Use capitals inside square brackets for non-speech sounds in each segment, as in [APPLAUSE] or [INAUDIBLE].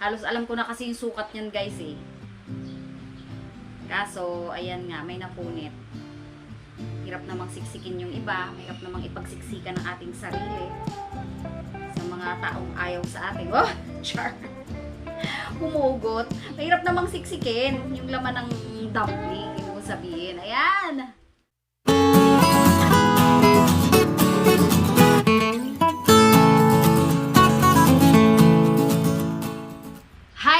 Halos alam ko na kasi yung sukat niyan guys eh. Kaso, ayan nga, may napunit. Hirap namang siksikin yung iba, hirap namang ipagsiksikan ng ating sarili sa mga taong ayaw sa atin. [LAUGHS] Oh, char! Humugot. Mahirap namang siksikin yung laman ng dumpling, ibig ko sabihin. Ayan!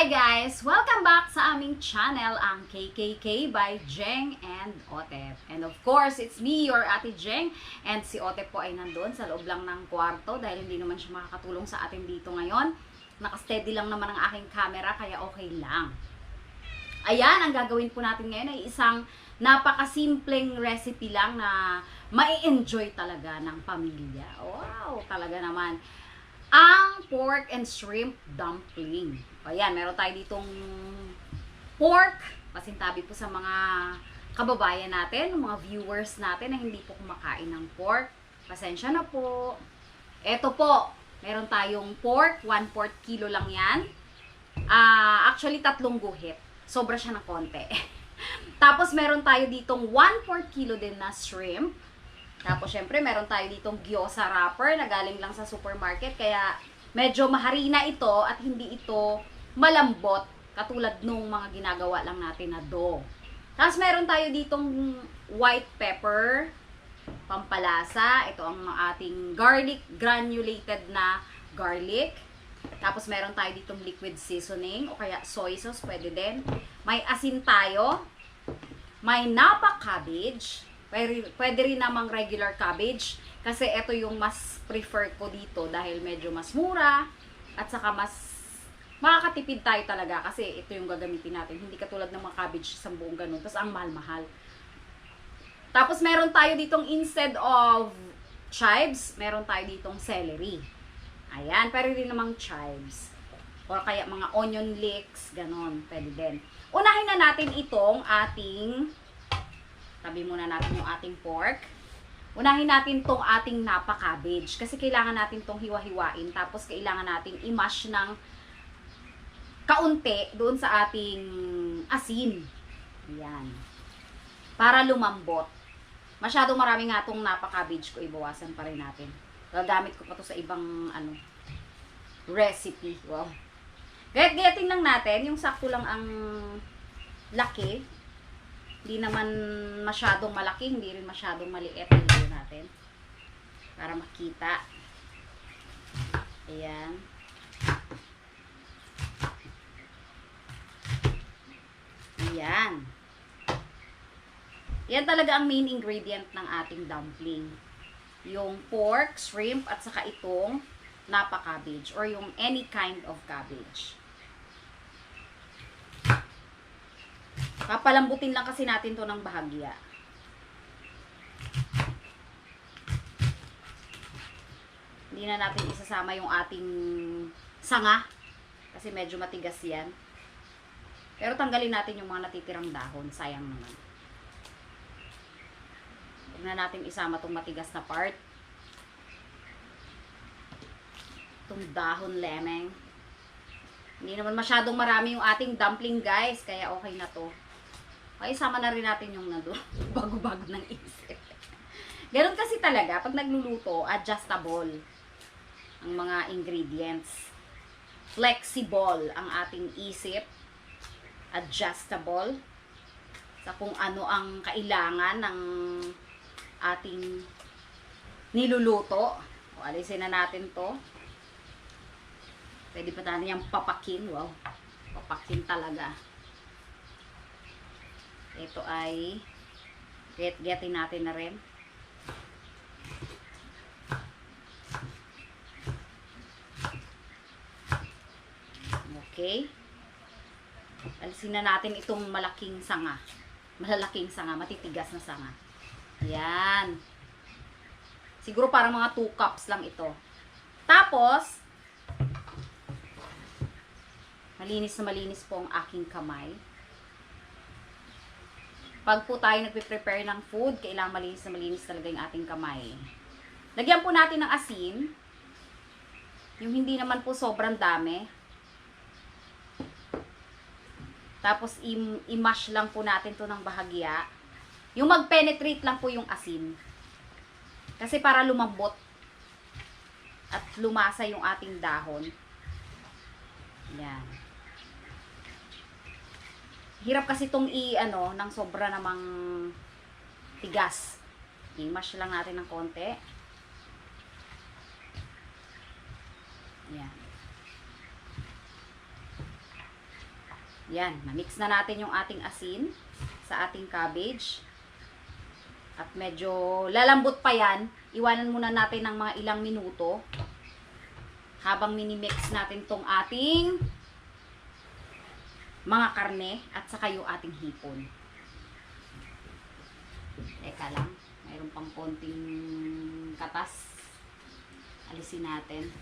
Hi guys! Welcome back sa aming channel, ang KKK by Jeng and Otep. And of course, it's me, your Ate Jeng. And si Otep po ay nandun sa loob lang ng kwarto dahil hindi naman siya makakatulong sa atin dito ngayon. Nakasteady lang naman ang aking camera kaya okay lang. Ayan, ang gagawin po natin ngayon ay isang napakasimpleng recipe lang na mai-enjoy talaga ng pamilya. Wow, talaga naman. Ang pork and shrimp dumpling. Ayan, meron tayo ditong pork. Pasintabi po sa mga kababayan natin, mga viewers natin na hindi po kumakain ng pork. Pasensya na po. Eto po, meron tayong pork, 1/4 kilo lang yan. Ah, actually, tatlong guhit. Sobra siya ng konti. [LAUGHS] Tapos, meron tayo ditong 1/4 kilo din na shrimp. Tapos, syempre, meron tayo ditong gyoza wrapper na galing lang sa supermarket. Kaya, medyo maharina ito at hindi ito malambot katulad nung mga ginagawa lang natin na dough. Tapos, meron tayo ditong white pepper, pampalasa. Ito ang ating garlic, granulated na garlic. Tapos meron tayo ditong liquid seasoning o kaya soy sauce, pwede din. May asin tayo. May napa cabbage. Pwede, pwede rin namang regular cabbage. Kasi ito yung mas prefer ko dito dahil medyo mas mura at saka mas makakatipid tayo talaga kasi ito yung gagamitin natin. Hindi katulad ng mga cabbage sa buong ganun. Tapos ang mahal-mahal. Tapos meron tayo ditong instead of chives, meron tayo ditong celery. Ayan, pero rin namang chives. Or kaya mga onion leeks, ganon, pwede din. Unahin na natin itong ating, tabi muna natin yung ating pork. Unahin natin tong ating napa cabbage. Kasi kailangan natin tong hiwa-hiwain. Tapos kailangan natin i-mash ng kaunti doon sa ating asin. Ayan. Para lumambot. Masyadong marami nga tong napa cabbage ko. Ibawasan pa rin natin. Gagamit ko pa to sa ibang ano recipe. Wow. Gayat-gayatin lang natin. Yung sakto lang ang laki. Hindi naman masyadong malaki. Hindi rin masyadong maliit. Hindi natin. Para makita. Ayan. Ayan. Yan talaga ang main ingredient ng ating dumpling. Yung pork, shrimp, at saka itong napa cabbage or yung any kind of cabbage. Papalambutin lang kasi natin to ng bahagya. Hindi na natin isasama yung ating sanga kasi medyo matigas yan. Pero tanggalin natin yung mga natitirang dahon. Sayang naman. Huwag na natin isama tong matigas na part. Itong dahon lemeng. Hindi naman masyadong marami yung ating dumpling guys. Kaya okay na to. Okay, isama na rin natin yung nado. [LAUGHS] Bago-bago ng isip. Ganun kasi talaga. Pag nagluluto, adjustable ang mga ingredients. Flexible ang ating isip adjustable sa kung ano ang kailangan ng ating niluluto. O, alisin na natin to. Pwede pa natin yung papakin. Wow. Papakin talaga. Ito ay get-getin natin na rin. Okay. Alisin na natin itong malaking sanga. Malalaking sanga, matitigas na sanga. Yan. Siguro parang mga 2 cups lang ito. Tapos, malinis na malinis po ang aking kamay. Pag po tayo nagpe-prepare ng food, kailangan malinis na malinis talaga yung ating kamay. Lagyan po natin ng asin. Yung hindi naman po sobrang dami. Tapos im i-mash lang po natin to ng bahagya. Yung mag-penetrate lang po yung asin. Kasi para lumambot at lumasa yung ating dahon. Yan. Hirap kasi tong i ano ng sobra namang tigas. I-mash lang natin ng konti. Yan. Yan, na-mix na natin yung ating asin sa ating cabbage. At medyo lalambot pa yan. Iwanan muna natin ng mga ilang minuto. Habang minimix natin tong ating mga karne at saka yung ating hipon. Teka lang, mayroon pang konting katas. Alisin natin.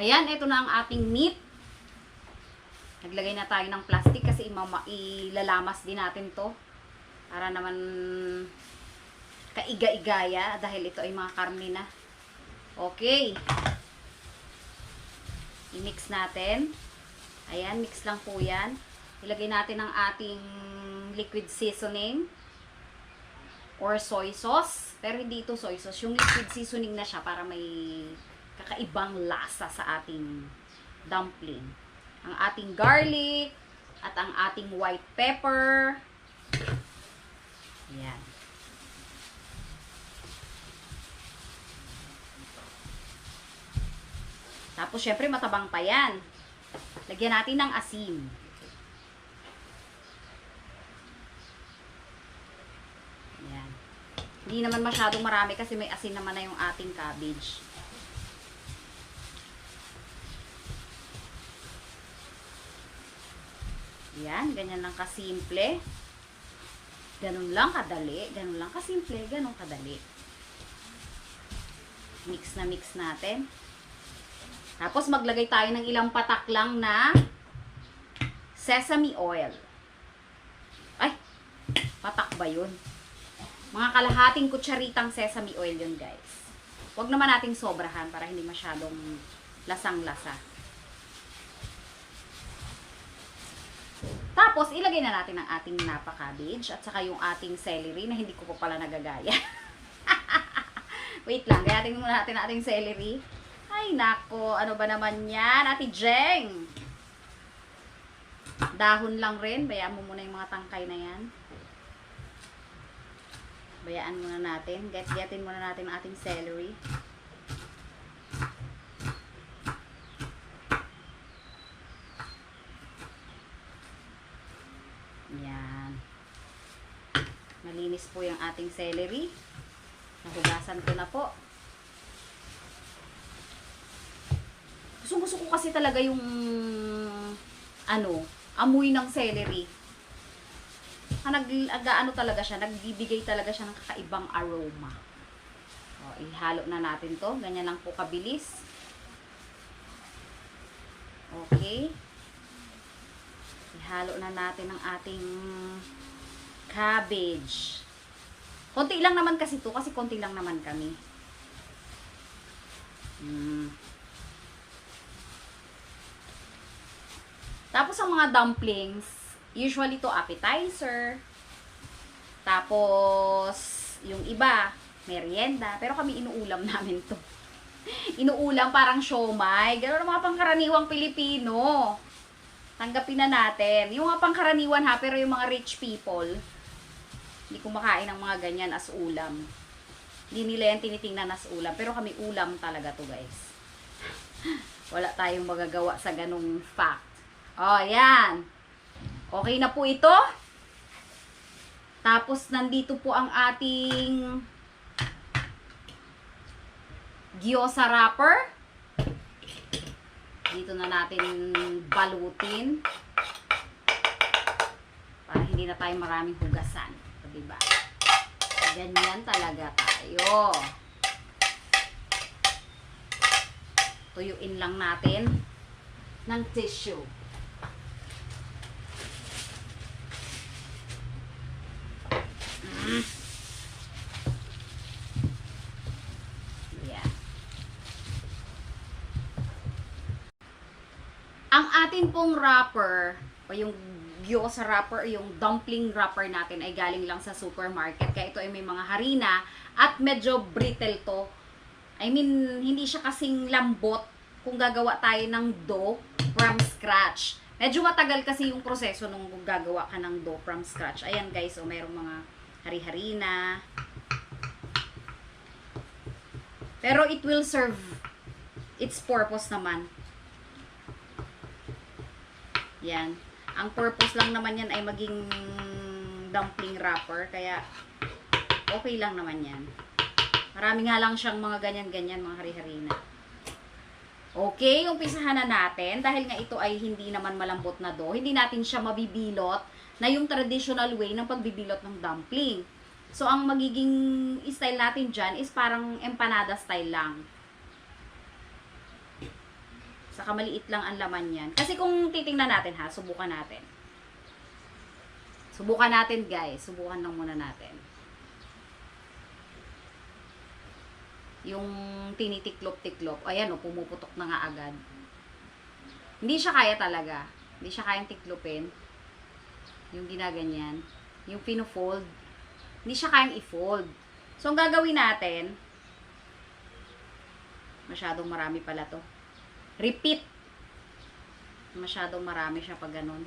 Ayan, ito na ang ating meat. Naglagay na tayo ng plastic kasi imama, ilalamas din natin to. Para naman kaiga-igaya dahil ito ay mga karne na. Okay. I-mix natin. Ayan, mix lang po yan. Ilagay natin ang ating liquid seasoning or soy sauce. Pero hindi ito soy sauce. Yung liquid seasoning na siya para may kakaibang lasa sa ating dumpling. Ang ating garlic at ang ating white pepper. Yan. Tapos, syempre, matabang pa yan. Lagyan natin ng asin. Yan. Hindi naman masyadong marami kasi may asin naman na yung ating cabbage. Yan, ganyan lang kasimple. Ganun lang kadali. Ganun lang kasimple. Ganun kadali. Mix na mix natin. Tapos maglagay tayo ng ilang patak lang na sesame oil. Ay, patak ba yun? Mga kalahating kutsaritang sesame oil yun guys. Huwag naman nating sobrahan para hindi masyadong lasang-lasa. Tapos, ilagay na natin ang ating napa cabbage at saka yung ating celery na hindi ko pa pala nagagaya. [LAUGHS] Wait lang, gayatin muna natin ang ating celery. Ay, nako, ano ba naman yan? Ate Jeng! Dahon lang rin. Bayaan mo muna yung mga tangkay na yan. Bayaan muna natin. Get-getin muna natin ang ating celery. Yan. Malinis po yung ating celery. Nahugasan ko na po. Gusto gusto ko kasi talaga yung ano, amoy ng celery. Ah, nag, ano talaga siya, nagbibigay talaga siya ng kakaibang aroma. O, ihalo na natin to. Ganyan lang po kabilis. Okay. Ihalo na natin ang ating cabbage. Konti lang naman kasi to kasi konti lang naman kami. Mm. Tapos ang mga dumplings, usually to appetizer. Tapos yung iba, merienda. Pero kami inuulam [LAUGHS] namin to. inuulam parang siomay. Ganun ang mga pangkaraniwang Pilipino. Tanggapin na natin. Yung mga pangkaraniwan ha, pero yung mga rich people, hindi kumakain ng mga ganyan as ulam. Hindi nila yan tinitingnan as ulam. Pero kami ulam talaga to guys. [LAUGHS] Wala tayong magagawa sa ganung fact. Oh, yan. Okay na po ito. Tapos, nandito po ang ating gyoza wrapper. Dito na natin balutin. Para hindi na tayo maraming hugasan. O, diba? Ganyan talaga tayo. Tuyuin lang natin ng tissue. Mm. Yeah. Ang atin pong wrapper, o yung gyoza wrapper, yung dumpling wrapper natin ay galing lang sa supermarket. Kaya ito ay may mga harina at medyo brittle to. I mean, hindi siya kasing lambot kung gagawa tayo ng dough from scratch. Medyo matagal kasi yung proseso nung gagawa ka ng dough from scratch. Ayan guys, so merong mga hari-harina. Pero it will serve its purpose naman. Yan. Ang purpose lang naman yan ay maging dumpling wrapper. Kaya, okay lang naman yan. Marami nga lang siyang mga ganyan-ganyan, mga hari-harina. Okay, umpisahan na natin. Dahil nga ito ay hindi naman malambot na dough, hindi natin siya mabibilot na yung traditional way ng pagbibilot ng dumpling. So, ang magiging style natin dyan is parang empanada style lang. Saka maliit lang ang laman yan. Kasi kung titingnan natin ha, subukan natin. Subukan natin guys. Subukan lang muna natin. Yung tinitiklop-tiklop. Ayan o, pumuputok na nga agad. Hindi siya kaya talaga. Hindi siya kayang tiklopin. Yung ginaganyan. Yung pino-fold. Hindi siya kayang i-fold. So, ang gagawin natin, masyadong marami pala to repeat. Masyadong marami siya pag ganun.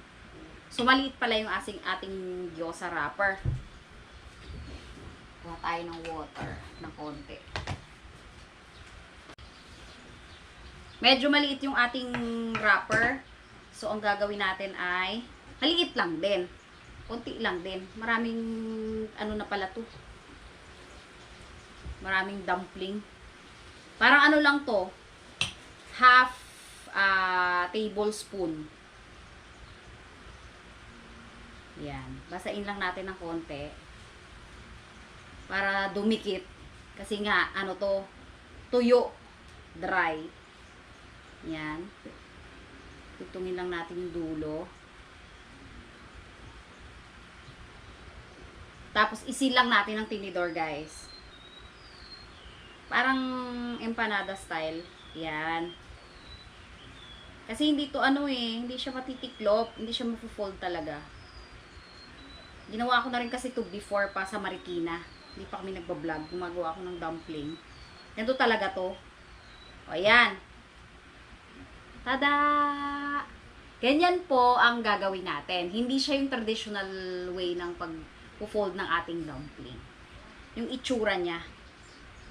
So, maliit pala yung asing ating gyoza wrapper. Kuha tayo ng water ng konti. Medyo maliit yung ating wrapper. So, ang gagawin natin ay maliit lang din. Konti lang din. Maraming ano na pala to. Maraming dumpling. Parang ano lang to. Half ah, tablespoon. Yan. Basain lang natin ng konti. Para dumikit. Kasi nga, ano to, tuyo, dry. Yan. Tutungin lang natin yung dulo. Tapos, isil lang natin ng tinidor, guys. Parang empanada style. Yan. Kasi hindi to ano eh, hindi siya matitiklop, hindi siya mapo-fold talaga. Ginawa ko na rin kasi to before pa sa Marikina. Hindi pa kami nagba-vlog, gumagawa ako ng dumpling. Ganito talaga to. O ayan. Tada! Ganyan po ang gagawin natin. Hindi siya yung traditional way ng pag-fold ng ating dumpling. Yung itsura niya.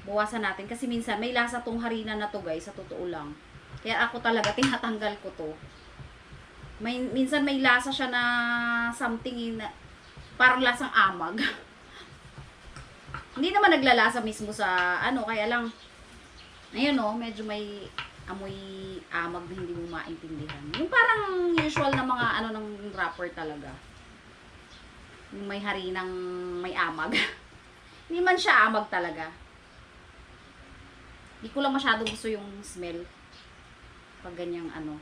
Bawasan natin kasi minsan may lasa tong harina na to guys, sa totoo lang. Kaya ako talaga tinatanggal ko to. May minsan may lasa siya na something in parang lasang amag. Hindi naman naglalasa mismo sa ano, kaya lang ayun oh, medyo may amoy amag na hindi mo maintindihan. Yung parang usual na mga ano ng wrapper talaga. Yung may harinang may amag. [LAUGHS] hindi man siya amag talaga. Hindi ko lang masyado gusto yung smell pag ganyang ano,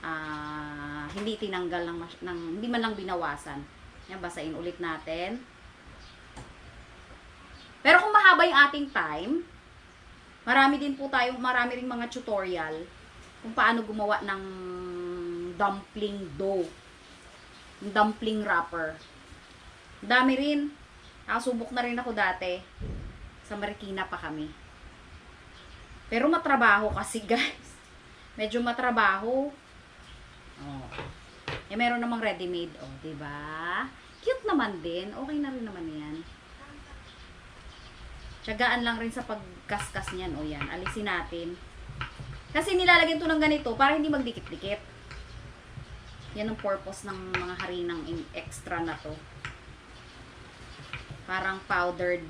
ah, hindi tinanggal ng, ng, hindi man lang binawasan. Yan, basain ulit natin. Pero kung mahaba yung ating time, marami din po tayong, marami rin mga tutorial kung paano gumawa ng dumpling dough. Dumpling wrapper. Dami rin. Nakasubok na rin ako dati. Sa Marikina pa kami. Pero matrabaho kasi [LAUGHS] guys medyo matrabaho. Oh. Eh, meron namang ready-made, oh, 'di ba? Cute naman din. Okay na rin naman 'yan. Tiyagaan lang rin sa pagkaskas niyan, oh, 'yan. Alisin natin. Kasi nilalagyan 'to ng ganito para hindi magdikit-dikit. Yan ang purpose ng mga harinang in- extra na 'to. Parang powdered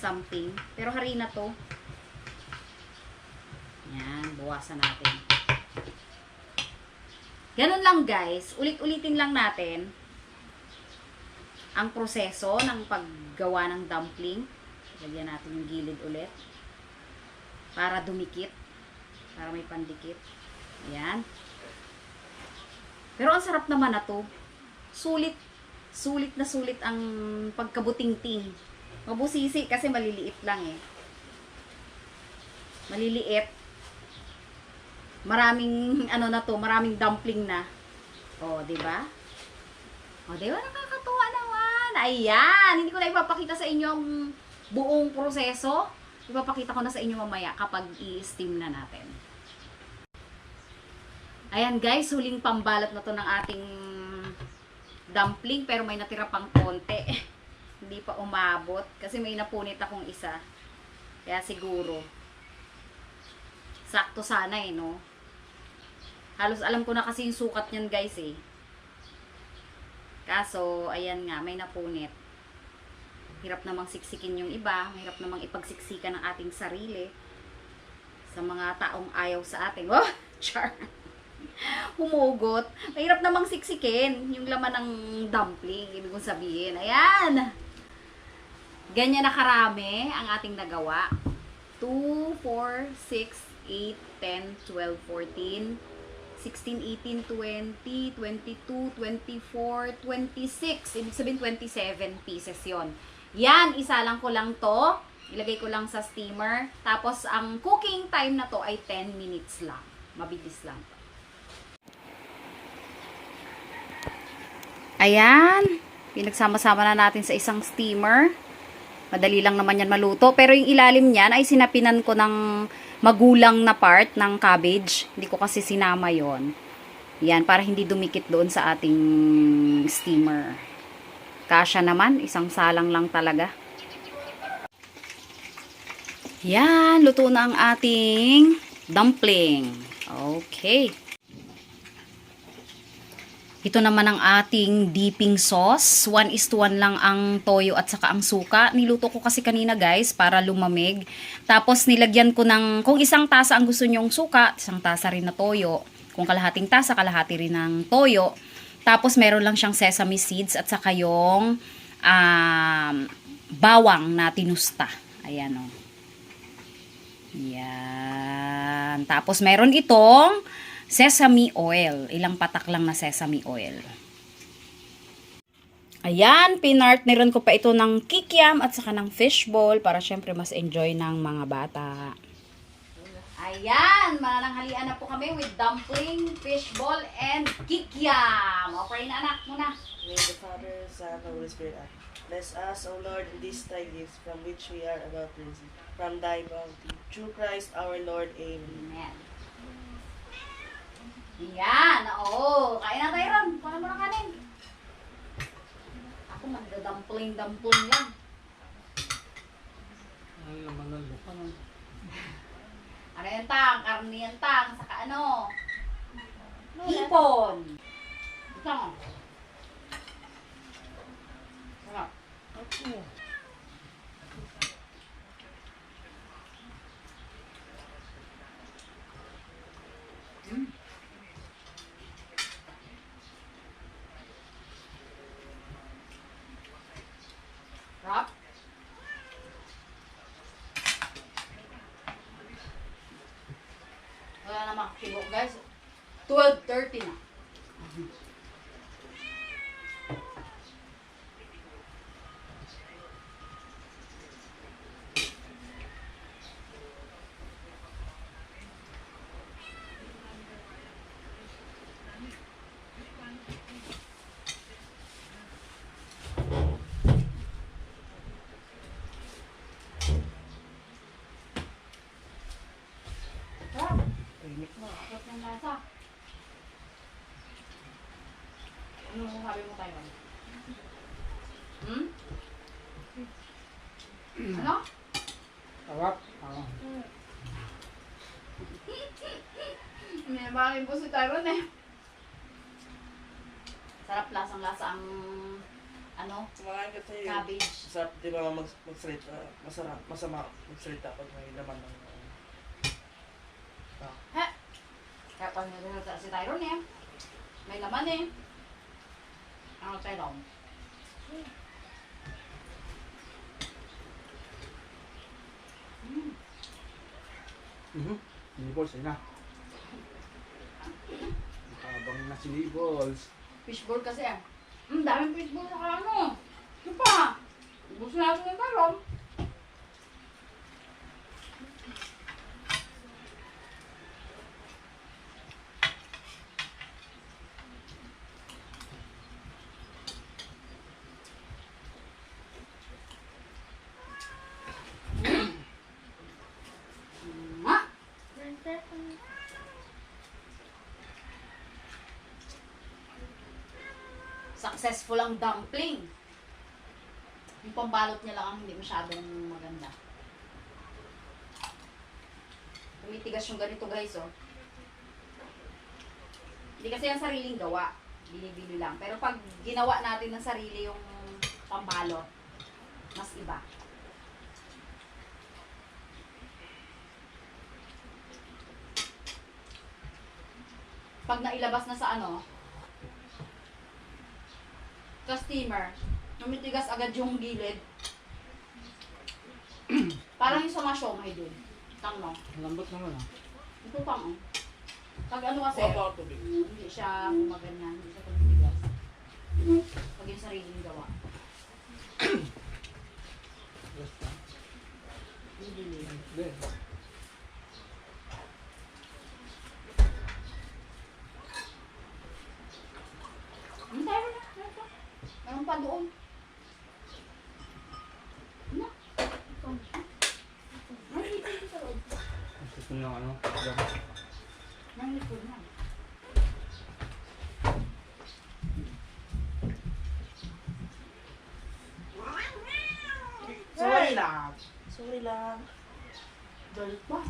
something. Pero harina 'to. Yan, buwasan natin. Ganun lang guys, ulit-ulitin lang natin ang proseso ng paggawa ng dumpling. Lagyan natin yung gilid ulit. Para dumikit. Para may pandikit. Ayan. Pero ang sarap naman na to. Sulit. Sulit na sulit ang pagkabuting-ting. Mabusisi kasi maliliit lang eh. Maliliit Maraming, ano na to, maraming dumpling na. O, di ba? O, di ba? Nakakatuwa naman. Ayan. Hindi ko na ipapakita sa inyo ang buong proseso. Ipapakita ko na sa inyo mamaya kapag i-steam na natin. Ayan guys, huling pambalot na to ng ating dumpling pero may natira pang konti. [LAUGHS] Hindi pa umabot kasi may napunit akong isa. Kaya siguro sakto sana eh, no? Halos alam ko na kasi yung sukat niyan guys eh. Kaso, ayan nga, may napunit. Hirap namang siksikin yung iba, mahirap namang ipagsiksikan ng ating sarili sa mga taong ayaw sa atin. Oh, [LAUGHS] char! Humugot. Mahirap namang siksikin yung laman ng dumpling, ibig kong sabihin. Ayan! Ganyan na karami ang ating nagawa. 2, 4, 6, 8, 10, 12, 14, 16, 18, 20, 22, 24, 26. Ibig sabihin 27 pieces yon. Yan, isa lang ko lang to. Ilagay ko lang sa steamer. Tapos, ang cooking time na to ay 10 minutes lang. Mabilis lang to. Ayan. Pinagsama-sama na natin sa isang steamer. Madali lang naman yan maluto. Pero yung ilalim niyan ay sinapinan ko ng magulang na part ng cabbage. Hindi ko kasi sinama yon. Yan, para hindi dumikit doon sa ating steamer. Kasya naman, isang salang lang talaga. Yan, luto na ang ating dumpling. Okay. Ito naman ang ating dipping sauce. 1 is to 1 lang ang toyo at saka ang suka. Niluto ko kasi kanina guys para lumamig. Tapos nilagyan ko ng, kung isang tasa ang gusto nyong suka, isang tasa rin na toyo. Kung kalahating tasa, kalahati rin ng toyo. Tapos meron lang siyang sesame seeds at saka yung um, bawang na tinusta. Ayan o. Yan. Tapos meron itong sesame oil. Ilang patak lang na sesame oil. Ayan, pinartneran ko pa ito ng kikiam at saka ng fishball para syempre mas enjoy ng mga bata. Ayan, manananghalian na po kami with dumpling, fishball, and kikiam. O, pray na anak muna. May the Father, Son, and Holy Spirit. Bless us, O Lord, in these thy gifts from which we are about to receive. From thy bounty. Through Christ our Lord. Amen. Amen. Yan, oo. Kain na tayo ron. Kuha mo ng kanin. Ako magda-dumpling-dumpling lang. Ang laman ng lupa nun. Ano yan tang? Karne yan tang. Saka ano? Hipon. Ito. Sarap. Mm. Sarap. Wala na makakibok guys. 12.30 na. Sarap. Tahimik na. Sarap ng lasa. Ano sabi mo tayo? Hmm? Ano? Sarap. May bakit po si Tyron eh. Sarap lasang lasa ang ano, Kumain ka tayo. cabbage. Masarap, di ba, mag, magsalita, masarap, masama magsalita pag may laman ng Kaya pag nagsalita si Tyron eh, may laman eh. Ano Tyron? Mm. Mhm. Siniballs, ayun na. Habang na siniballs. Fishball kasi eh. Hmm, daming fishball sa ano. Ito pa. Gusto natin ng Tyron. Successful ang dumpling. Yung pambalot niya lang ang hindi masyadong maganda. Tumitigas yung ganito guys, oh. Hindi kasi yan sariling gawa. Binibili lang. Pero pag ginawa natin ng sarili yung pambalot, mas iba. Pag nailabas na sa ano, sa steamer, namitigas agad yung gilid. Parang yung sa mga siomay din. Tang no? Lambot naman ah. Ito pang oh. Pag ano kasi, tubig. hindi siya maganyan, hindi siya tumitigas. Pag yung sariling gawa. Yes pa. Hindi. Hindi tayo na. Meron pa. Meron pa doon. Na. Ito. Ay, dito, dito sa loob. Gusto nyo ano? Yan. Nang likod na. Sorry lang. Sorry lang. Galit pa.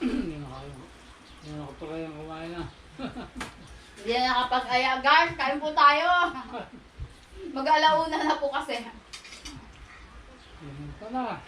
Hindi na kayo. Hindi na ako pa kayang kumain na. Hindi na nakapag-aya. Guard, kain po tayo. Mag-alauna na po kasi. Pa na.